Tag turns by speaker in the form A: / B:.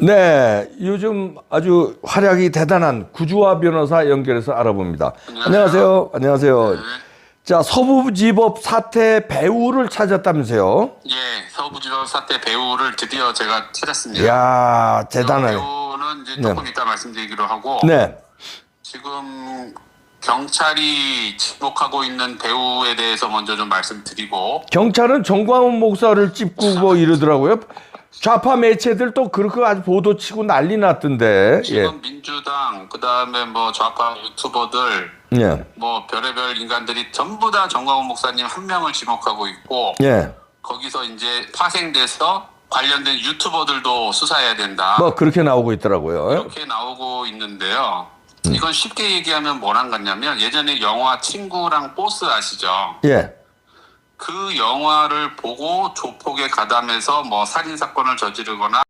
A: 네, 요즘 아주 활약이 대단한 구주화 변호사 연결해서 알아봅니다. 안녕하세요. 안녕하세요.
B: 네.
A: 자, 서부지법 사태 배우를 찾았다면서요?
B: 예, 서부지법 사태 배우를 드디어 제가 찾았습니다.
A: 이야, 대단해.
B: 배우는 이제
A: 네.
B: 조금 이따 말씀드리기로 하고
A: 네.
B: 지금 경찰이 지목하고 있는 배우에 대해서 먼저 좀 말씀드리고
A: 경찰은 정광훈 목사를 찝고 뭐 이러더라고요. 좌파 매체들 또 그렇게 아주 보도 치고 난리 났던데. 예.
B: 지금 민주당 그다음에 뭐 좌파 유튜버들
A: 예.
B: 뭐 별의별 인간들이 전부 다 정광훈 목사님 한 명을 지목하고 있고
A: 예.
B: 거기서 이제 파생돼서 관련된 유튜버들도 수사해야 된다.
A: 뭐 그렇게 나오고 있더라고요.
B: 이렇게 나오고 있는데요. 이건 쉽게 얘기하면 뭐랑 같냐면 예전에 영화 친구랑 보스 아시죠?
A: 예.
B: 그 영화를 보고 조폭에 가담해서 뭐 살인 사건을 저지르거나